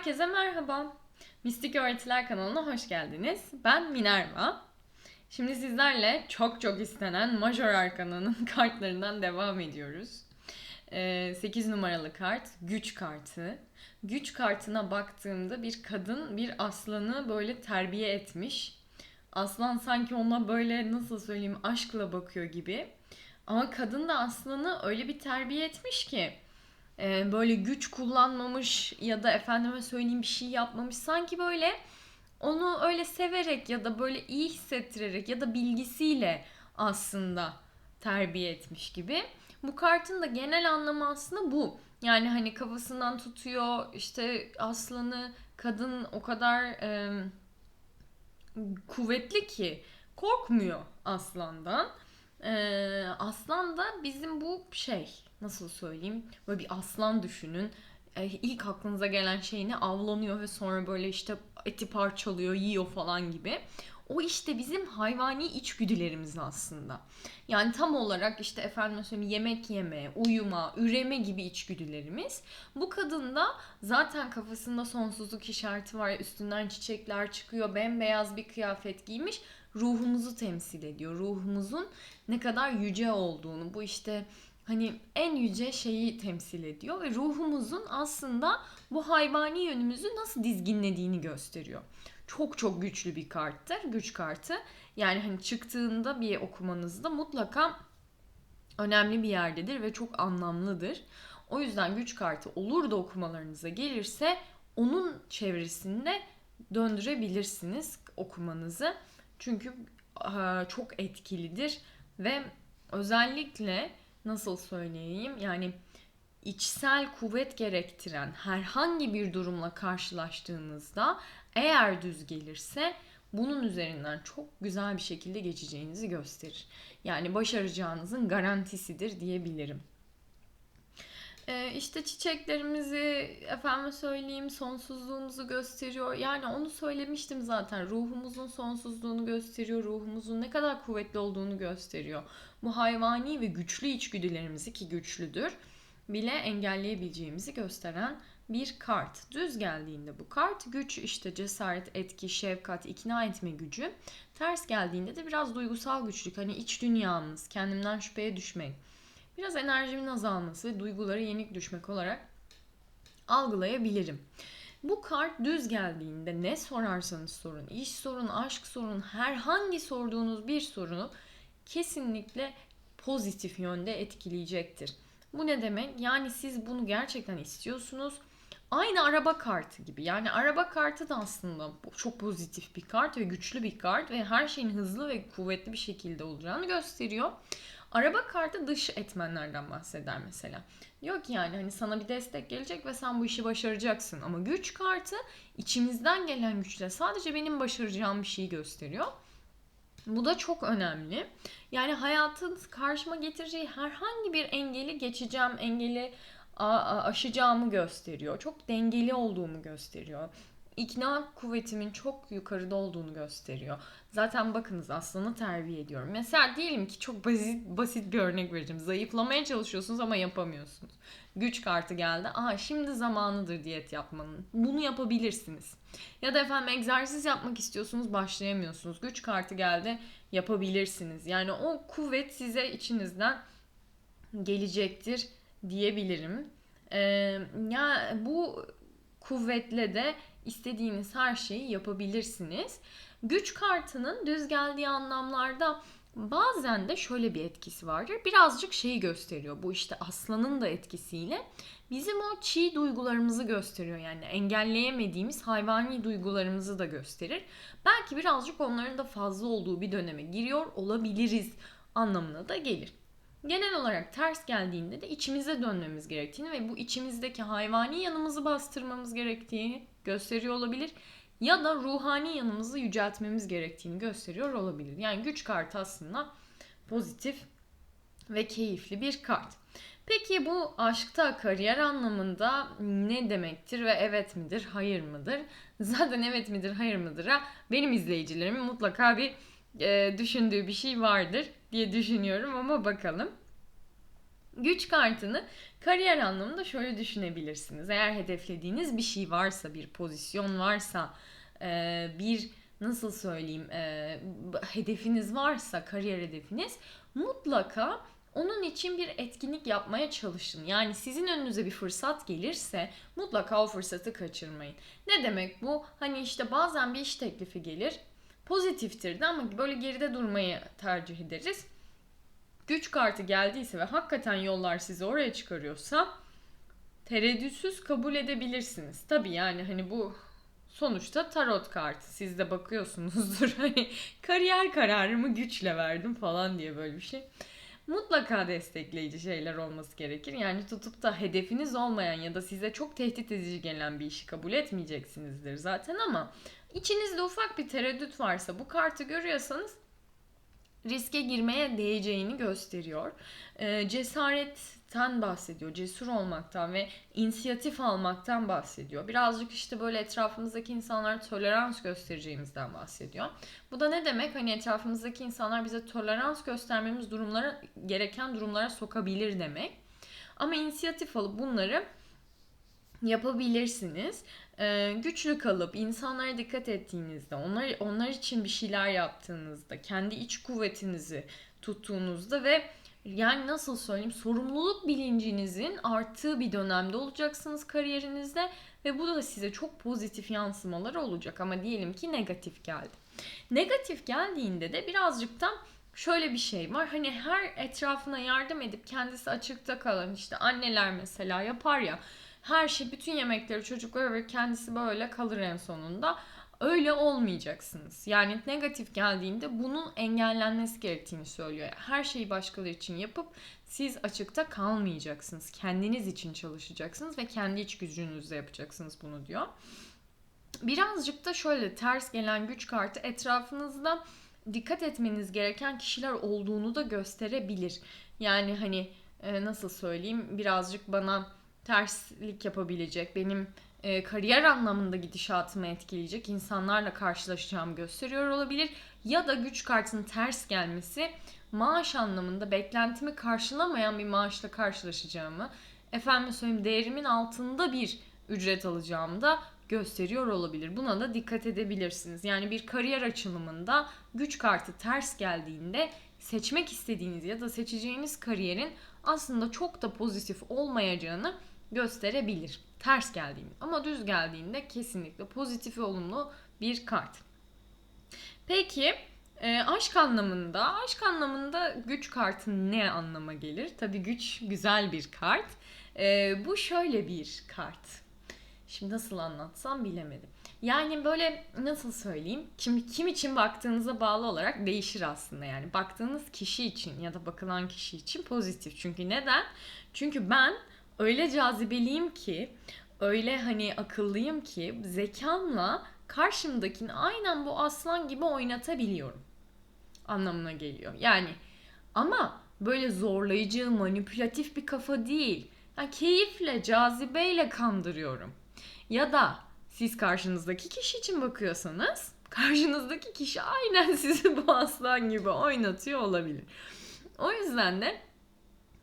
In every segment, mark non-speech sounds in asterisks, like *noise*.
Herkese merhaba. Mistik Öğretiler kanalına hoş geldiniz. Ben Minerva. Şimdi sizlerle çok çok istenen Major Arkana'nın *laughs* kartlarından devam ediyoruz. Ee, 8 numaralı kart güç kartı. Güç kartına baktığımda bir kadın bir aslanı böyle terbiye etmiş. Aslan sanki ona böyle nasıl söyleyeyim aşkla bakıyor gibi. Ama kadın da aslanı öyle bir terbiye etmiş ki e, böyle güç kullanmamış ya da efendime söyleyeyim bir şey yapmamış. Sanki böyle onu öyle severek ya da böyle iyi hissettirerek ya da bilgisiyle aslında terbiye etmiş gibi. Bu kartın da genel anlamı aslında bu. Yani hani kafasından tutuyor işte aslanı kadın o kadar e, kuvvetli ki korkmuyor aslandan. E, aslan da bizim bu şey nasıl söyleyeyim böyle bir aslan düşünün. E, ilk aklınıza gelen şey ne? Avlanıyor ve sonra böyle işte eti parçalıyor, yiyor falan gibi. O işte bizim hayvani içgüdülerimiz aslında. Yani tam olarak işte efendim yemek yeme, uyuma, üreme gibi içgüdülerimiz. Bu kadında zaten kafasında sonsuzluk işareti var. Üstünden çiçekler çıkıyor. Bembeyaz bir kıyafet giymiş. Ruhumuzu temsil ediyor. Ruhumuzun ne kadar yüce olduğunu. Bu işte hani en yüce şeyi temsil ediyor ve ruhumuzun aslında bu hayvani yönümüzü nasıl dizginlediğini gösteriyor. Çok çok güçlü bir karttır, güç kartı. Yani hani çıktığında bir okumanızda mutlaka önemli bir yerdedir ve çok anlamlıdır. O yüzden güç kartı olur da okumalarınıza gelirse onun çevresinde döndürebilirsiniz okumanızı. Çünkü çok etkilidir ve özellikle nasıl söyleyeyim yani içsel kuvvet gerektiren herhangi bir durumla karşılaştığınızda eğer düz gelirse bunun üzerinden çok güzel bir şekilde geçeceğinizi gösterir. Yani başaracağınızın garantisidir diyebilirim. Ee, işte çiçeklerimizi efendim söyleyeyim sonsuzluğumuzu gösteriyor. Yani onu söylemiştim zaten. Ruhumuzun sonsuzluğunu gösteriyor. Ruhumuzun ne kadar kuvvetli olduğunu gösteriyor. Bu hayvani ve güçlü içgüdülerimizi ki güçlüdür bile engelleyebileceğimizi gösteren bir kart. Düz geldiğinde bu kart güç işte cesaret, etki, şefkat, ikna etme gücü. Ters geldiğinde de biraz duygusal güçlük. Hani iç dünyamız, kendimden şüpheye düşmek biraz enerjimin azalması ve duygulara yenik düşmek olarak algılayabilirim. Bu kart düz geldiğinde ne sorarsanız sorun, iş sorun, aşk sorun, herhangi sorduğunuz bir sorunu kesinlikle pozitif yönde etkileyecektir. Bu ne demek? Yani siz bunu gerçekten istiyorsunuz. Aynı araba kartı gibi. Yani araba kartı da aslında çok pozitif bir kart ve güçlü bir kart ve her şeyin hızlı ve kuvvetli bir şekilde olacağını gösteriyor. Araba kartı dış etmenlerden bahseder mesela. Diyor ki yani hani sana bir destek gelecek ve sen bu işi başaracaksın. Ama güç kartı içimizden gelen güçle sadece benim başaracağım bir şeyi gösteriyor. Bu da çok önemli. Yani hayatın karşıma getireceği herhangi bir engeli geçeceğim, engeli aşacağımı gösteriyor. Çok dengeli olduğumu gösteriyor ikna kuvvetimin çok yukarıda olduğunu gösteriyor. Zaten bakınız aslanı terbiye ediyorum. Mesela diyelim ki çok basit basit bir örnek vereceğim. Zayıflamaya çalışıyorsunuz ama yapamıyorsunuz. Güç kartı geldi. Aha şimdi zamanıdır diyet yapmanın. Bunu yapabilirsiniz. Ya da efendim egzersiz yapmak istiyorsunuz başlayamıyorsunuz. Güç kartı geldi yapabilirsiniz. Yani o kuvvet size içinizden gelecektir diyebilirim. Ee, ya bu kuvvetle de istediğiniz her şeyi yapabilirsiniz. Güç kartının düz geldiği anlamlarda bazen de şöyle bir etkisi vardır. Birazcık şeyi gösteriyor. Bu işte aslanın da etkisiyle bizim o çiğ duygularımızı gösteriyor. Yani engelleyemediğimiz hayvani duygularımızı da gösterir. Belki birazcık onların da fazla olduğu bir döneme giriyor olabiliriz anlamına da gelir. Genel olarak ters geldiğinde de içimize dönmemiz gerektiğini ve bu içimizdeki hayvani yanımızı bastırmamız gerektiğini gösteriyor olabilir. Ya da ruhani yanımızı yüceltmemiz gerektiğini gösteriyor olabilir. Yani güç kartı aslında pozitif ve keyifli bir kart. Peki bu aşkta kariyer anlamında ne demektir ve evet midir, hayır mıdır? *laughs* Zaten evet midir, hayır mıdır'a benim izleyicilerimin mutlaka bir e, düşündüğü bir şey vardır diye düşünüyorum ama bakalım. Güç kartını kariyer anlamında şöyle düşünebilirsiniz. Eğer hedeflediğiniz bir şey varsa, bir pozisyon varsa, e, bir nasıl söyleyeyim e, hedefiniz varsa, kariyer hedefiniz mutlaka onun için bir etkinlik yapmaya çalışın. Yani sizin önünüze bir fırsat gelirse mutlaka o fırsatı kaçırmayın. Ne demek bu? Hani işte bazen bir iş teklifi gelir. Pozitiftir de ama böyle geride durmayı tercih ederiz. Güç kartı geldiyse ve hakikaten yollar sizi oraya çıkarıyorsa tereddütsüz kabul edebilirsiniz. Tabii yani hani bu sonuçta tarot kartı. Siz de bakıyorsunuzdur. *laughs* Hani kariyer kararımı güçle verdim falan diye böyle bir şey mutlaka destekleyici şeyler olması gerekir. Yani tutup da hedefiniz olmayan ya da size çok tehdit edici gelen bir işi kabul etmeyeceksinizdir zaten ama içinizde ufak bir tereddüt varsa bu kartı görüyorsanız riske girmeye değeceğini gösteriyor. Ee, cesaretten bahsediyor, cesur olmaktan ve inisiyatif almaktan bahsediyor. Birazcık işte böyle etrafımızdaki insanlara tolerans göstereceğimizden bahsediyor. Bu da ne demek? Hani etrafımızdaki insanlar bize tolerans göstermemiz durumlara gereken durumlara sokabilir demek. Ama inisiyatif alıp bunları yapabilirsiniz. Ee, güçlü kalıp insanlara dikkat ettiğinizde, onlar onlar için bir şeyler yaptığınızda, kendi iç kuvvetinizi tuttuğunuzda ve yani nasıl söyleyeyim sorumluluk bilincinizin arttığı bir dönemde olacaksınız kariyerinizde ve bu da size çok pozitif yansımaları olacak ama diyelim ki negatif geldi. Negatif geldiğinde de birazcık da şöyle bir şey var. Hani her etrafına yardım edip kendisi açıkta kalan işte anneler mesela yapar ya her şey bütün yemekleri çocuklara ve kendisi böyle kalır en sonunda. Öyle olmayacaksınız. Yani negatif geldiğinde bunun engellenmesi gerektiğini söylüyor. Her şeyi başkaları için yapıp siz açıkta kalmayacaksınız. Kendiniz için çalışacaksınız ve kendi iç gücünüzle yapacaksınız bunu diyor. Birazcık da şöyle ters gelen güç kartı etrafınızda dikkat etmeniz gereken kişiler olduğunu da gösterebilir. Yani hani e, nasıl söyleyeyim birazcık bana terslik yapabilecek, benim e, kariyer anlamında gidişatımı etkileyecek insanlarla karşılaşacağımı gösteriyor olabilir. Ya da güç kartının ters gelmesi maaş anlamında beklentimi karşılamayan bir maaşla karşılaşacağımı, efendim söyleyeyim değerimin altında bir ücret alacağımı da gösteriyor olabilir. Buna da dikkat edebilirsiniz. Yani bir kariyer açılımında güç kartı ters geldiğinde seçmek istediğiniz ya da seçeceğiniz kariyerin aslında çok da pozitif olmayacağını gösterebilir. Ters geldiğinde ama düz geldiğinde kesinlikle pozitif ve olumlu bir kart. Peki e, aşk anlamında, aşk anlamında güç kartı ne anlama gelir? Tabii güç güzel bir kart. E, bu şöyle bir kart. Şimdi nasıl anlatsam bilemedim. Yani böyle nasıl söyleyeyim? Kim, kim için baktığınıza bağlı olarak değişir aslında yani. Baktığınız kişi için ya da bakılan kişi için pozitif. Çünkü neden? Çünkü ben öyle cazibeliyim ki, öyle hani akıllıyım ki zekamla karşımdakini aynen bu aslan gibi oynatabiliyorum. Anlamına geliyor. Yani ama böyle zorlayıcı, manipülatif bir kafa değil. Yani keyifle, cazibeyle kandırıyorum. Ya da siz karşınızdaki kişi için bakıyorsanız karşınızdaki kişi aynen *laughs* sizi bu aslan gibi oynatıyor olabilir. O yüzden de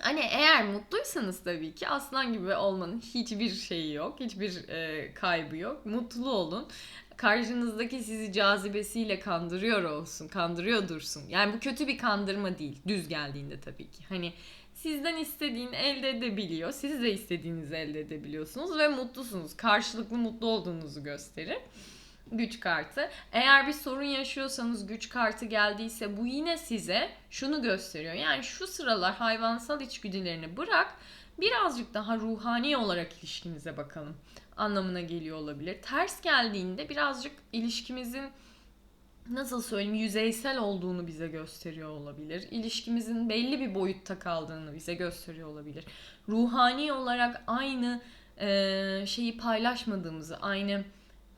Hani eğer mutluysanız tabii ki aslan gibi olmanın hiçbir şeyi yok. Hiçbir e, kaybı yok. Mutlu olun. Karşınızdaki sizi cazibesiyle kandırıyor olsun. Kandırıyor dursun. Yani bu kötü bir kandırma değil. Düz geldiğinde tabii ki. Hani sizden istediğini elde edebiliyor. Siz de istediğinizi elde edebiliyorsunuz ve mutlusunuz. Karşılıklı mutlu olduğunuzu gösterir güç kartı. Eğer bir sorun yaşıyorsanız güç kartı geldiyse bu yine size şunu gösteriyor. Yani şu sıralar hayvansal içgüdülerini bırak birazcık daha ruhani olarak ilişkimize bakalım anlamına geliyor olabilir. Ters geldiğinde birazcık ilişkimizin nasıl söyleyeyim yüzeysel olduğunu bize gösteriyor olabilir. İlişkimizin belli bir boyutta kaldığını bize gösteriyor olabilir. Ruhani olarak aynı e, şeyi paylaşmadığımızı, aynı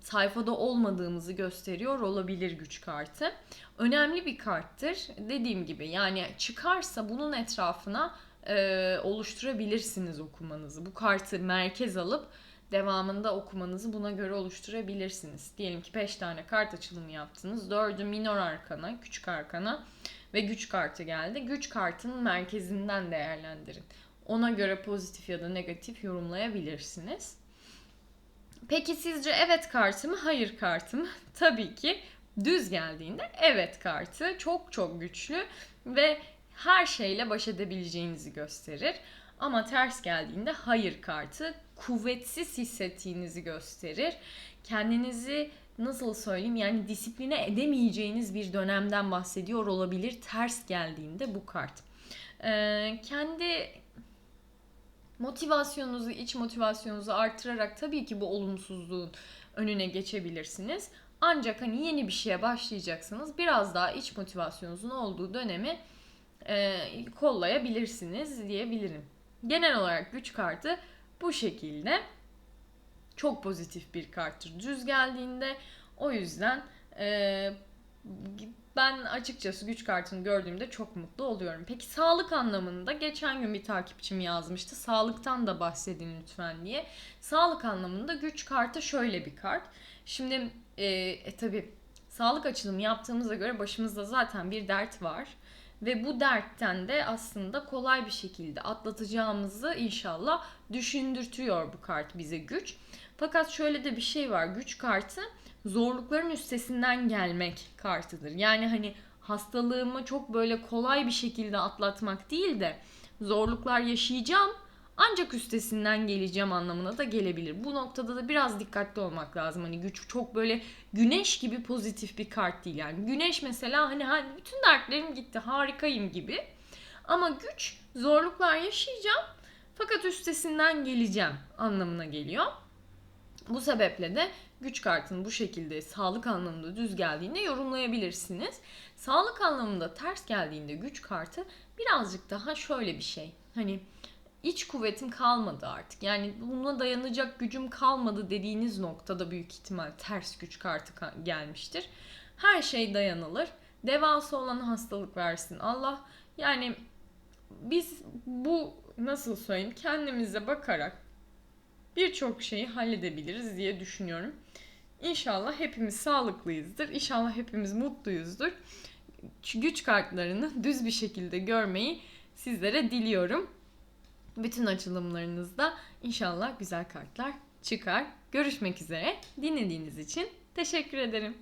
sayfada olmadığımızı gösteriyor olabilir güç kartı. Önemli bir karttır. Dediğim gibi yani çıkarsa bunun etrafına e, oluşturabilirsiniz okumanızı. Bu kartı merkez alıp devamında okumanızı buna göre oluşturabilirsiniz. Diyelim ki 5 tane kart açılımı yaptınız. 4'ü minor arkana, küçük arkana ve güç kartı geldi. Güç kartının merkezinden değerlendirin. Ona göre pozitif ya da negatif yorumlayabilirsiniz. Peki sizce evet kartı mı, hayır kartı mı? Tabii ki düz geldiğinde evet kartı çok çok güçlü ve her şeyle baş edebileceğinizi gösterir. Ama ters geldiğinde hayır kartı kuvvetsiz hissettiğinizi gösterir. Kendinizi nasıl söyleyeyim yani disipline edemeyeceğiniz bir dönemden bahsediyor olabilir ters geldiğinde bu kart. Ee, kendi motivasyonunuzu, iç motivasyonunuzu artırarak tabii ki bu olumsuzluğun önüne geçebilirsiniz. Ancak hani yeni bir şeye başlayacaksanız biraz daha iç motivasyonunuzun olduğu dönemi e, kollayabilirsiniz diyebilirim. Genel olarak güç kartı bu şekilde. Çok pozitif bir karttır düz geldiğinde. O yüzden e, ben açıkçası güç kartını gördüğümde çok mutlu oluyorum. Peki sağlık anlamında geçen gün bir takipçim yazmıştı. Sağlıktan da bahsedin lütfen diye. Sağlık anlamında güç kartı şöyle bir kart. Şimdi e, e tabi sağlık açılımı yaptığımıza göre başımızda zaten bir dert var. Ve bu dertten de aslında kolay bir şekilde atlatacağımızı inşallah düşündürtüyor bu kart bize güç. Fakat şöyle de bir şey var. Güç kartı zorlukların üstesinden gelmek kartıdır. Yani hani hastalığımı çok böyle kolay bir şekilde atlatmak değil de zorluklar yaşayacağım ancak üstesinden geleceğim anlamına da gelebilir. Bu noktada da biraz dikkatli olmak lazım. Hani güç çok böyle güneş gibi pozitif bir kart değil. Yani güneş mesela hani, hani bütün dertlerim gitti harikayım gibi. Ama güç zorluklar yaşayacağım fakat üstesinden geleceğim anlamına geliyor. Bu sebeple de güç kartını bu şekilde sağlık anlamında düz geldiğinde yorumlayabilirsiniz. Sağlık anlamında ters geldiğinde güç kartı birazcık daha şöyle bir şey. Hani iç kuvvetim kalmadı artık. Yani buna dayanacak gücüm kalmadı dediğiniz noktada büyük ihtimal ters güç kartı gelmiştir. Her şey dayanılır. Devası olan hastalık versin Allah. Yani biz bu nasıl söyleyeyim kendimize bakarak birçok şeyi halledebiliriz diye düşünüyorum. İnşallah hepimiz sağlıklıyızdır. İnşallah hepimiz mutluyuzdur. Güç kartlarını düz bir şekilde görmeyi sizlere diliyorum. Bütün açılımlarınızda inşallah güzel kartlar çıkar. Görüşmek üzere. Dinlediğiniz için teşekkür ederim.